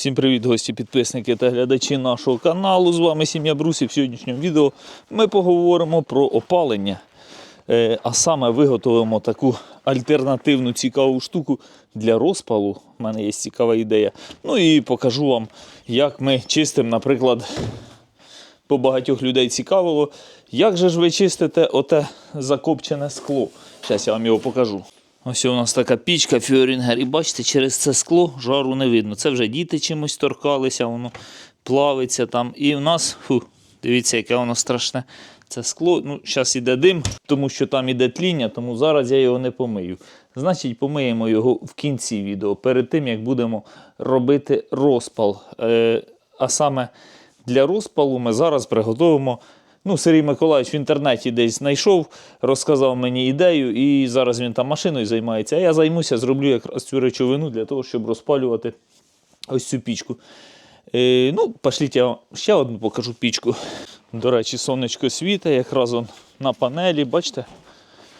Всім привіт, гості, підписники та глядачі нашого каналу. З вами сім'я Брусів. В сьогоднішньому відео ми поговоримо про опалення. Е, А саме виготовимо таку альтернативну цікаву штуку для розпалу. У мене є цікава ідея. Ну і покажу вам, як ми чистимо, наприклад, по багатьох людей цікавило, як же ж ви чистите оте закопчене скло. Зараз я вам його покажу. Ось у нас така пічка Фьорінгер, і бачите, через це скло жару не видно. Це вже діти чимось торкалися, воно плавиться там. І в нас, фу, дивіться, яке воно страшне. Це скло. Ну, зараз іде дим, тому що там іде тління, тому зараз я його не помию. Значить, помиємо його в кінці відео, перед тим як будемо робити розпал. Е, а саме для розпалу ми зараз приготуємо. Ну, Сергій Миколаївич в інтернеті десь знайшов, розказав мені ідею, і зараз він там машиною займається. А я займуся, зроблю якраз цю речовину для того, щоб розпалювати ось цю пічку. Е, ну, пошліть, я вам ще одну покажу пічку. До речі, сонечко світить, якраз он на панелі, бачите?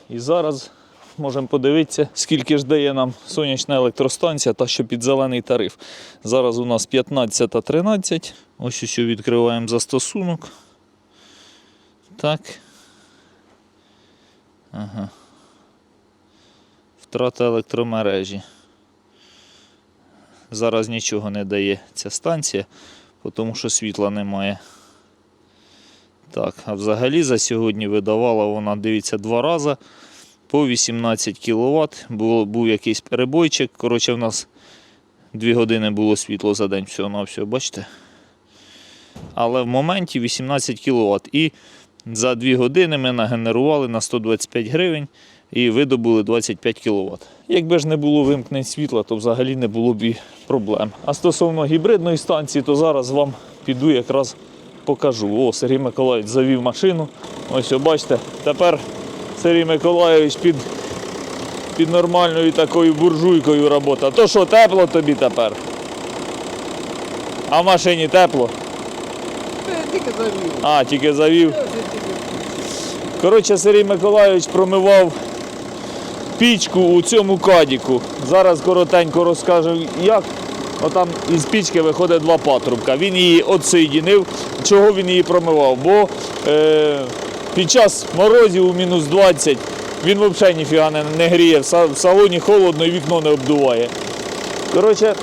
І зараз можемо подивитися, скільки ж дає нам сонячна електростанція та що під зелений тариф. Зараз у нас 15.13. Ось ось відкриваємо застосунок. Так. Ага. Втрата електромережі. Зараз нічого не дає ця станція, тому що світла немає. Так, а взагалі за сьогодні видавала вона, дивіться, два рази по 18 кВт. Був, був якийсь перебойчик. Коротше, в нас 2 години було світло за день всього на всього, бачите? Але в моменті 18 кВт. І за 2 години ми нагенерували на 125 гривень і видобули 25 кВт. Якби ж не було вимкнень світла, то взагалі не було б і проблем. А стосовно гібридної станції, то зараз вам піду якраз покажу. О, Сергій Миколаївич завів машину. Ось, бачите, тепер Сергій Миколаївич під, під нормальною такою буржуйкою робота. То що, тепло тобі тепер? А в машині тепло? Тільки завів. А, тільки завів. Коротше, Сергій Миколайович промивав пічку у цьому кадіку. Зараз коротенько розкажу, як. Отам із пічки виходить два патрубка. Він її отсоєдинив. Чого він її промивав? Бо е, під час морозів у мінус 20 він взагалі ніфіга не, не гріє. В салоні холодно і вікно не обдуває. Коротше,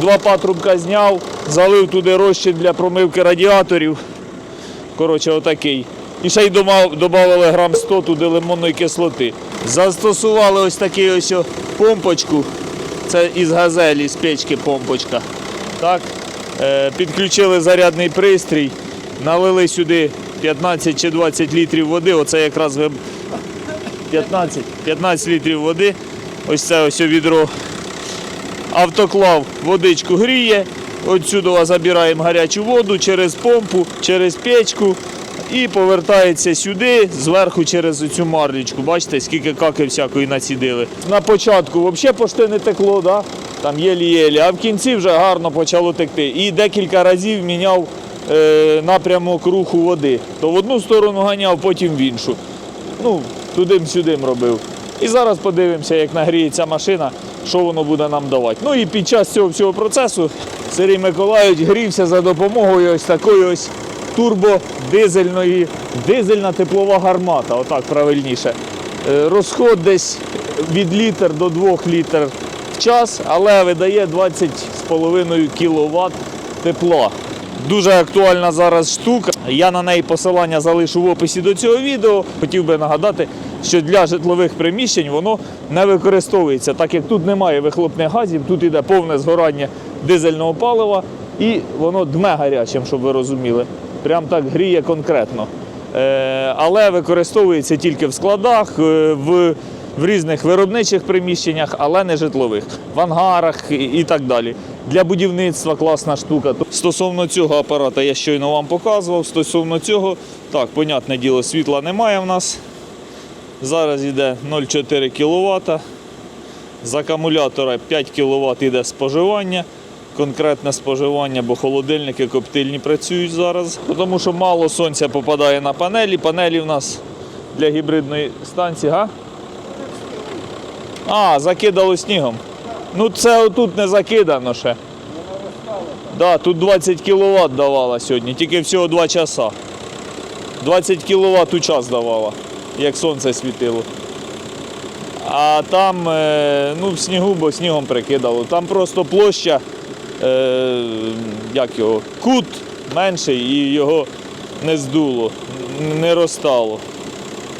два патрубка зняв, залив туди розчин для промивки радіаторів. Коротше, отакий. І ще й додали грам 100 туди лимонної кислоти. Застосували ось такий ось помпочку. Це із газелі, з печки помпочка. Так. Е, підключили зарядний пристрій, налили сюди 15 чи 20 літрів води. Оце якраз 15, 15 літрів води. Ось це ось відро автоклав водичку гріє. Отсюди забираємо гарячу воду через помпу, через печку і повертається сюди, зверху через цю марлічку. Бачите, скільки каки всякої націдили. На початку взагалі почти не текло, да? там єлі-єлі, а в кінці вже гарно почало текти. І декілька разів міняв е, напрямок руху води. То в одну сторону ганяв, потім в іншу. Ну, тудим-сюдим робив. І зараз подивимося, як нагріється машина, що воно буде нам давати. Ну і під час цього всього процесу Сергій Миколаївич грівся за допомогою ось такої ось турбодизельної, дизельна теплова гармата, отак правильніше. Е, Розход десь від літр до 2 літр в час, але видає 20,5 кВт тепла. Дуже актуальна зараз штука. Я на неї посилання залишу в описі до цього відео. Хотів би нагадати, що для житлових приміщень воно не використовується, так як тут немає вихлопних газів, тут йде повне згорання дизельного палива і воно дме гарячим, щоб ви розуміли. Прям так гріє конкретно. Е, але використовується тільки в складах, е, в, в різних виробничих приміщеннях, але не житлових, в ангарах і, так далі. Для будівництва класна штука. Стосовно цього апарата я щойно вам показував. Стосовно цього, так, понятне діло, світла немає в нас. Зараз йде 0,4 кВт. З акумулятора 5 кВт йде споживання. Конкретне споживання, бо холодильники коптильні працюють зараз. Тому що мало сонця попадає на панелі. Панелі в нас для гібридної станції. Га? А, закидало снігом. Ну це отут не закидано ще. Да, тут 20 кВт давала сьогодні, тільки всього 2 часа. 20 кВт у час давала, як сонце світило. А там, е, ну, в снігу, бо снігом прикидало. Там просто площа, е, як його, кут менший і його не здуло, не розтало.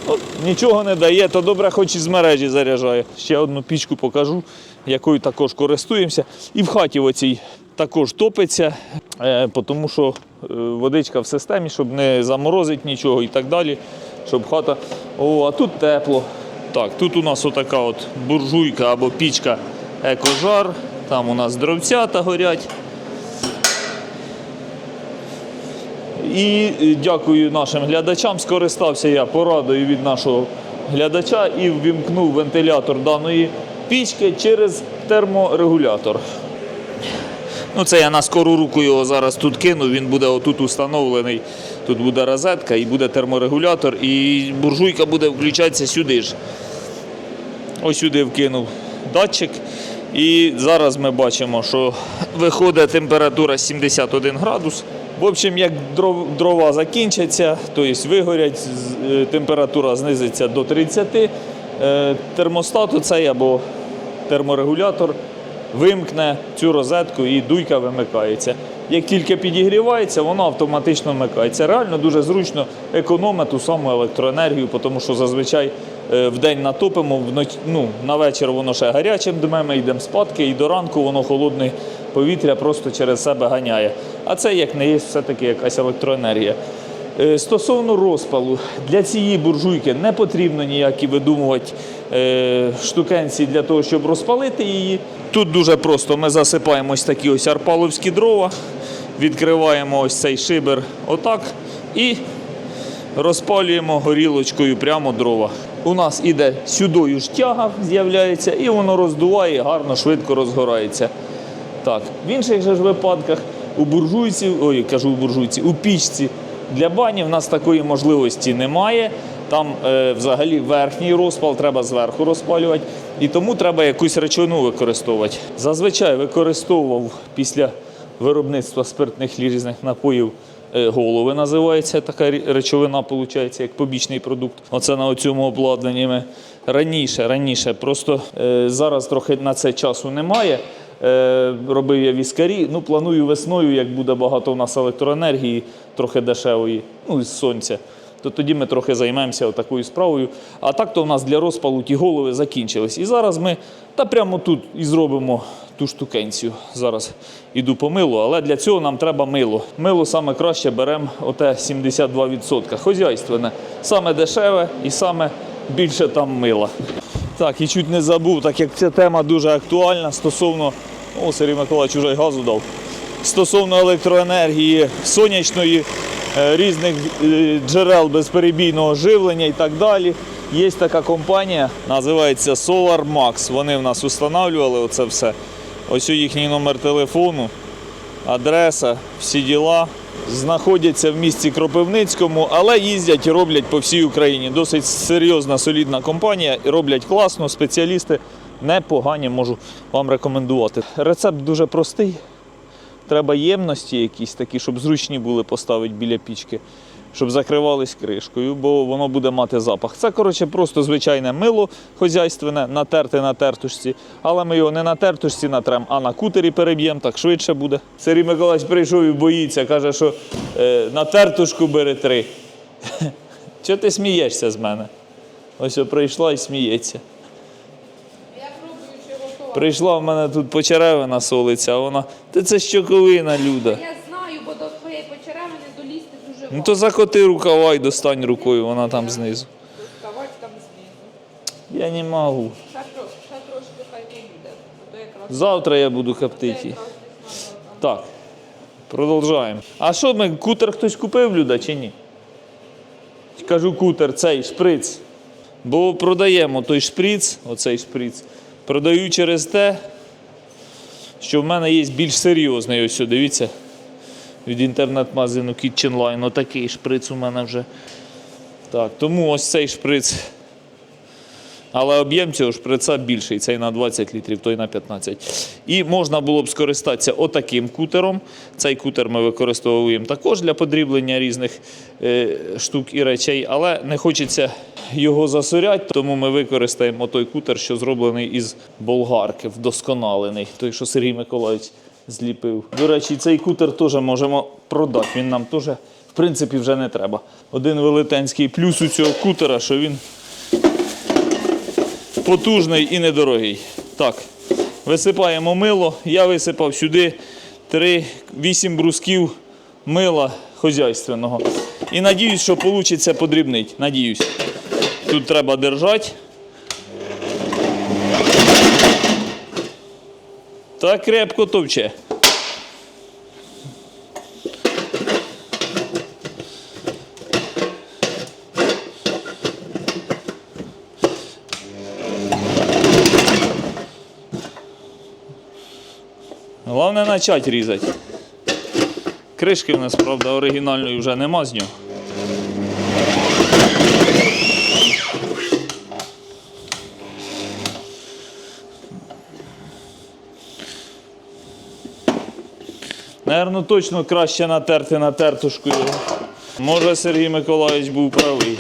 От, нічого не дає, то добре, хоч із мережі заряджає. Ще одну пічку покажу, якою також користуємося. І в хаті оцій також топиться, е, тому що е, водичка в системі, щоб не заморозити нічого і так далі. Щоб хата. О, а тут тепло. Так, тут у нас отака от буржуйка або пічка екожар. Там у нас дровцята горять. І дякую нашим глядачам. Скористався я порадою від нашого глядача і ввімкнув вентилятор даної пічки через терморегулятор. Ну, це я на скору руку його зараз тут кину. Він буде отут установлений. Тут буде розетка і буде терморегулятор, і буржуйка буде включатися сюди ж. Ось сюди вкинув датчик. І зараз ми бачимо, що виходить температура 71 градус. В общем, як дрова закінчаться, тобто вигорять, е, температура знизиться до 30. термостату. Термостат оцей або терморегулятор вимкне цю розетку і дуйка вимикається. Як тільки підігрівається, воно автоматично вмикається. Реально дуже зручно економить ту саму електроенергію, тому що зазвичай е, в день натопимо, вноч... ну, на вечір воно ще гарячим дме, ми йдемо спадки, і до ранку воно холодне повітря просто через себе ганяє. А це як не є все-таки якась електроенергія. Е, Стосовно розпалу, для цієї буржуйки не потрібно ніякі видумувати е, штукенці для того, щоб розпалити її. Тут дуже просто ми засипаємо ось такі ось арпаловські дрова, відкриваємо ось цей шибер отак і розпалюємо горілочкою прямо дрова. У нас іде сюдою ж тяга, з'являється, і воно роздуває, гарно, швидко розгорається. Так, в інших же ж випадках у буржуйці, ой, кажу у буржуйці, у пічці для бані в нас такої можливості немає. Там е, взагалі верхній розпал треба зверху розпалювати, і тому треба якусь речовину використовувати. Зазвичай використовував після виробництва спиртних різних напоїв е, голови називається така речовина, виходить, як побічний продукт. Оце на цьому обладнанні ми раніше, раніше. Просто е, зараз трохи на це часу немає. Е, робив я віскарі. Ну, планую весною, як буде багато у нас електроенергії, трохи дешевої, ну, з сонця. То тоді ми трохи займемося такою справою. А так то у нас для розпалу ті голови закінчились. І зараз ми та прямо тут і зробимо ту штукенцію. Зараз іду по милу, але для цього нам треба мило. Мило саме краще беремо оте 72%. Хозяйственне. Саме дешеве і саме більше там мила. Так, і чуть не забув, так як ця тема дуже актуальна стосовно. О, Сергій Миколаївич уже газу дав. Стосовно електроенергії, сонячної, е, різних е, джерел безперебійного живлення і так далі. Є така компанія, називається Solar Max. Вони в нас встановлювали оце все. Ось їхній номер телефону, адреса, всі діла. Знаходяться в місті Кропивницькому, але їздять і роблять по всій Україні. Досить серйозна, солідна компанія роблять класно, спеціалісти непогані, можу вам рекомендувати. Рецепт дуже простий. Треба ємності якісь такі, щоб зручні були поставити біля пічки, щоб закривались кришкою, бо воно буде мати запах. Це, коротше, просто звичайне мило хозяйственне, натерте на тертушці. Але ми його не на тертушці натрем, а на кутері переб'ємо, так швидше буде. Сергій Миколаївич прийшов і боїться, каже, що е, на тертушку бери три. Чого ти смієшся з мене? Ось прийшла і сміється. Прийшла в мене тут почеревина солиться, а вона. Та це щоковина, Люда. Я знаю, бо до твоєї почеревини долізти дуже Ну то закоти рукава і достань рукою, вона там знизу. Доставати там знизу. Я не можу. Ще, трошки хай не буде. а То якраз, Завтра я буду коптити. Так, продовжуємо. А що ми, кутер хтось купив, Люда, чи ні? Кажу, кутер, цей шприц. Бо продаємо той шприц, оцей шприц, продаю через те, що в мене є більш серйозний. Ось, дивіться, від інтернет-магазину Kitchen Line. Отакий шприц у мене вже. Так, тому ось цей шприц Але об'єм цього шприца більший, цей на 20 літрів, той на 15. І можна було б скористатися отаким кутером. Цей кутер ми використовуємо також для подріблення різних е, штук і речей, але не хочеться його засоряти, тому ми використаємо той кутер, що зроблений із болгарки, вдосконалений, той, що Сергій Миколаївич зліпив. До речі, цей кутер теж можемо продати. Він нам теж, в принципі, вже не треба. Один велетенський плюс у цього кутера, що він потужний і недорогий. Так, висипаємо мило. Я висипав сюди 3-8 брусків мила хозяйственного. І надіюсь, що вийде подрібнити. Надіюсь. Тут треба держати. Та крепко товче. Головне почати різати. Кришки в нас, правда, оригінальної вже нема з нього. Наверно, точно краще натерти натертушкою. Може, Сергій Миколаївич був правий.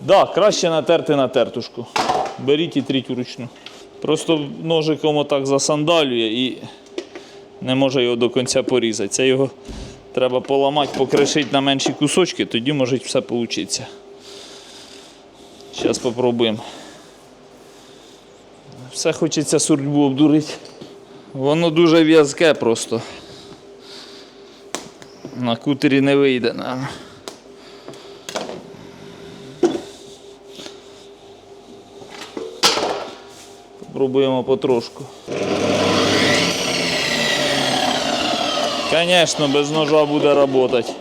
Да, краще натерти на тертушку. Беріть і тріть вручну. Просто ножиком отак засандалює і не може його до кінця порізати. Це його треба поламати, покришити на менші кусочки, тоді може все вийти. Зараз спробуємо. Все хочеться сурдьбу обдурити. Воно дуже в'язке просто. На кутері не вийде, наверное. Пробуємо потрошку. Звісно, без ножа буде працювати.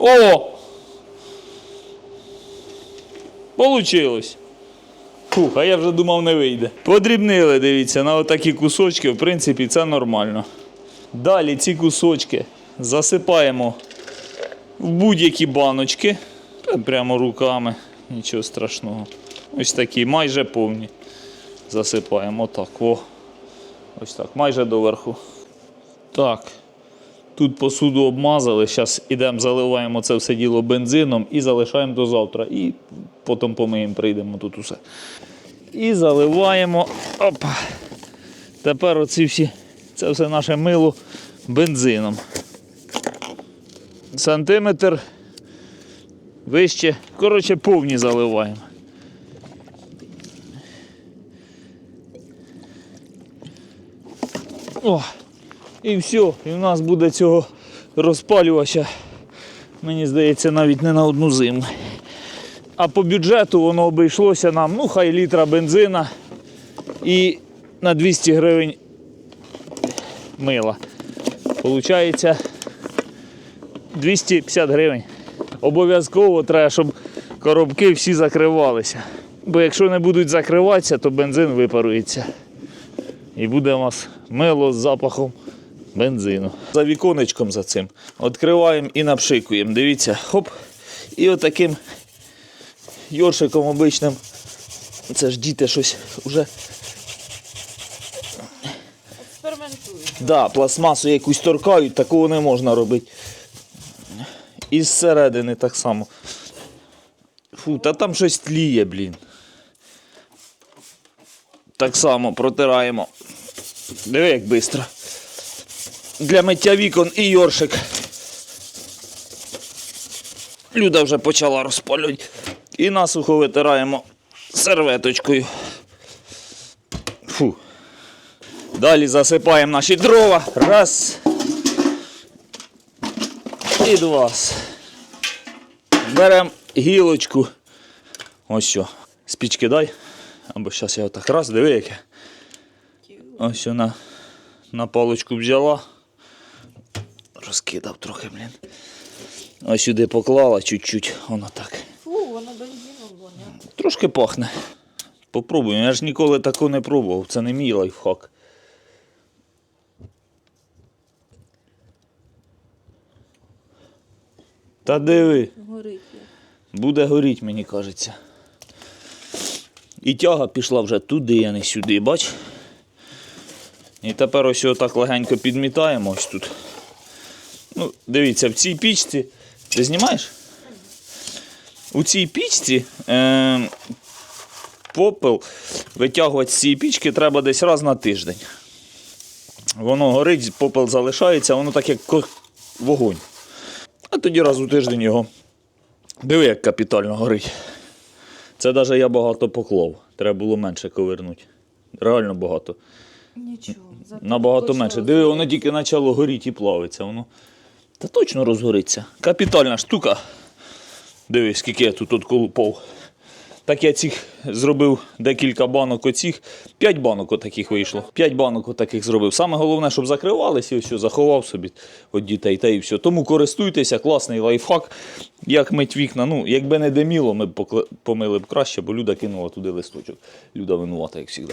О! Получилось. Фух, а я вже думав не вийде. Подрібнили, дивіться, на отакі кусочки, в принципі, це нормально. Далі ці кусочки засипаємо в будь-які баночки. Прямо руками, нічого страшного. Ось такі, майже повні. Засипаємо отак. О. Ось так, майже доверху. Так. Тут посуду обмазали, зараз ідемо, заливаємо це все діло бензином і залишаємо до завтра. І потім помиємо, прийдемо тут усе. І заливаємо. Опа. Тепер оці всі, це все наше мило бензином. Сантиметр вище. Коротше, повні заливаємо. О! І все, і в нас буде цього розпалювача, мені здається, навіть не на одну зиму. А по бюджету воно обійшлося нам, ну, хай літра бензина і на 200 гривень мила. Получається 250 гривень. Обов'язково треба, щоб коробки всі закривалися. Бо якщо не будуть закриватися, то бензин випарується. І буде у нас мило з запахом бензину. За віконечком за цим. Відкриваємо і напшикуємо. Дивіться, хоп. І отаким йоршиком обичним. Це ж діти щось вже Експериментують. да, пластмасу якусь торкають, такого не можна робити. І зсередини так само. Фу, та там щось тліє, блін. Так само протираємо. Диви, як швидко. Для миття вікон і йоршик. Люда вже почала розпалювати. І насухо витираємо серветочкою. Фу. Далі засипаємо наші дрова. Раз. І два. Беремо гілочку. Ось що. Спічки дай. Або зараз я отак раз, диви яке. Ось що на, на паличку взяла. Розкидав трохи, блін. Ось сюди поклала чуть-чуть, воно так. Фу, воно воняє. Трошки пахне. Попробуємо. Я ж ніколи такого не пробував. Це не мій лайфхак. Та диви, Горить буде горіть, мені кажеться. І тяга пішла вже туди, а не сюди, бач? І тепер ось його так легенько підмітаємо ось тут. Ну, дивіться, в цій пічці. Ти знімаєш? У цій пічці е, попел витягувати з цієї пічки треба десь раз на тиждень. Воно горить, попел залишається, воно так як вогонь. А тоді раз у тиждень його. Диви, як капітально горить. Це навіть я багато поклав. Треба було менше ковернути. Реально багато. Нічого. Набагато менше. Диви, воно тільки почало горіти і плавиться. Воно. Та точно розгориться. Капітальна штука. Дивись, скільки я тут отколупав. Так я цих зробив декілька банок оцих. П'ять банок отаких вийшло. П'ять банок отаких зробив. Саме головне, щоб закривалися і все, заховав собі від дітей та і все. Тому користуйтеся, класний лайфхак. Як мить вікна. Ну, якби не диміло, ми б помили б краще, бо Люда кинула туди листочок. Люда винувата, як завжди.